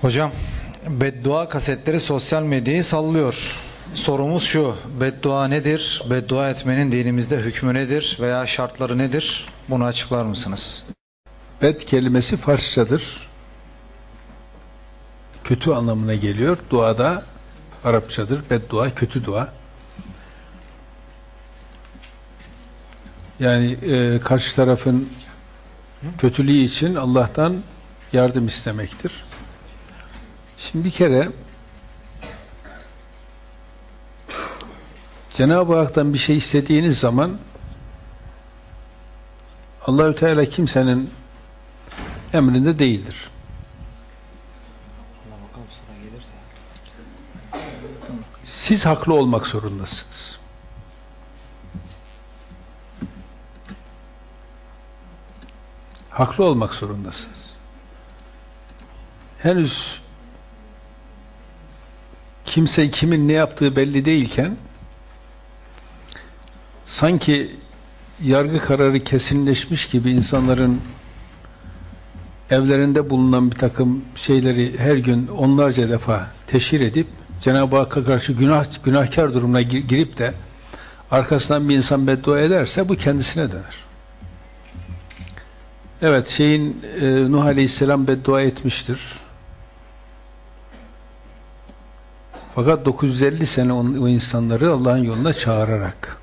Hocam, beddua kasetleri sosyal medyayı sallıyor. Sorumuz şu, beddua nedir? Beddua etmenin dinimizde hükmü nedir veya şartları nedir? Bunu açıklar mısınız? Bed kelimesi Farsçadır. Kötü anlamına geliyor. Duada Arapçadır. Beddua, kötü dua. Yani e, karşı tarafın kötülüğü için Allah'tan yardım istemektir. Şimdi bir kere Cenab-ı Hak'tan bir şey istediğiniz zaman Allahü Teala kimsenin emrinde değildir. Siz haklı olmak zorundasınız. Haklı olmak zorundasınız. Henüz kimse kimin ne yaptığı belli değilken sanki yargı kararı kesinleşmiş gibi insanların evlerinde bulunan bir takım şeyleri her gün onlarca defa teşhir edip Cenab-ı Hakk'a karşı günah, günahkar durumuna girip de arkasından bir insan beddua ederse bu kendisine döner. Evet şeyin e, Nuh Aleyhisselam beddua etmiştir. Fakat 950 sene o, insanları Allah'ın yoluna çağırarak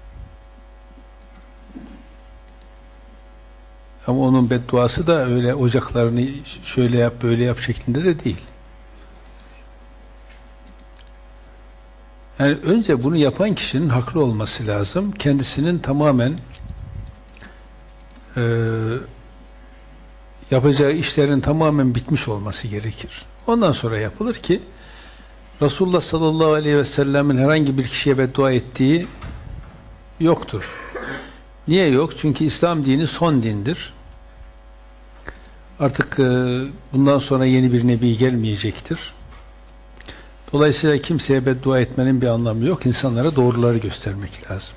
Ama onun bedduası da öyle ocaklarını şöyle yap böyle yap şeklinde de değil. Yani önce bunu yapan kişinin haklı olması lazım. Kendisinin tamamen e, yapacağı işlerin tamamen bitmiş olması gerekir. Ondan sonra yapılır ki Resulullah sallallahu aleyhi ve sellemin herhangi bir kişiye beddua ettiği yoktur. Niye yok? Çünkü İslam dini son dindir. Artık e, bundan sonra yeni bir nebi gelmeyecektir. Dolayısıyla kimseye beddua etmenin bir anlamı yok. İnsanlara doğruları göstermek lazım.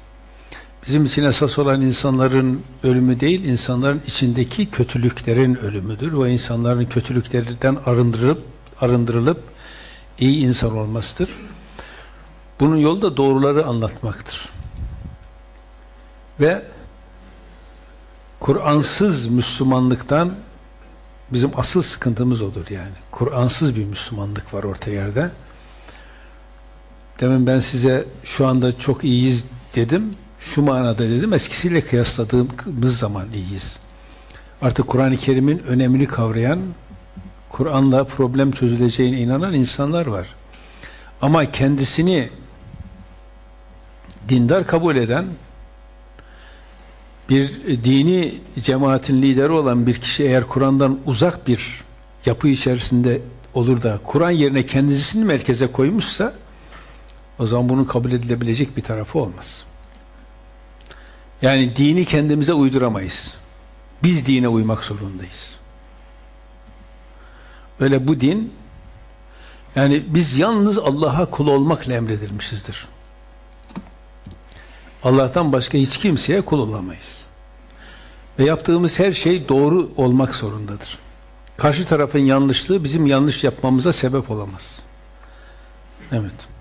Bizim için esas olan insanların ölümü değil, insanların içindeki kötülüklerin ölümüdür. Ve insanların kötülüklerinden arındırılıp, arındırılıp iyi insan olmasıdır. Bunun yolu da doğruları anlatmaktır. Ve Kur'ansız Müslümanlıktan bizim asıl sıkıntımız odur yani. Kur'ansız bir Müslümanlık var orta yerde. Demin ben size şu anda çok iyiyiz dedim. Şu manada dedim. Eskisiyle kıyasladığımız zaman iyiyiz. Artık Kur'an-ı Kerim'in önemini kavrayan, Kur'an'la problem çözüleceğine inanan insanlar var. Ama kendisini dindar kabul eden, bir dini cemaatin lideri olan bir kişi eğer Kur'an'dan uzak bir yapı içerisinde olur da Kur'an yerine kendisini merkeze koymuşsa o zaman bunun kabul edilebilecek bir tarafı olmaz. Yani dini kendimize uyduramayız. Biz dine uymak zorundayız. Öyle bu din yani biz yalnız Allah'a kul olmakla emredilmişizdir. Allah'tan başka hiç kimseye kul olamayız. Ve yaptığımız her şey doğru olmak zorundadır. Karşı tarafın yanlışlığı bizim yanlış yapmamıza sebep olamaz. Evet.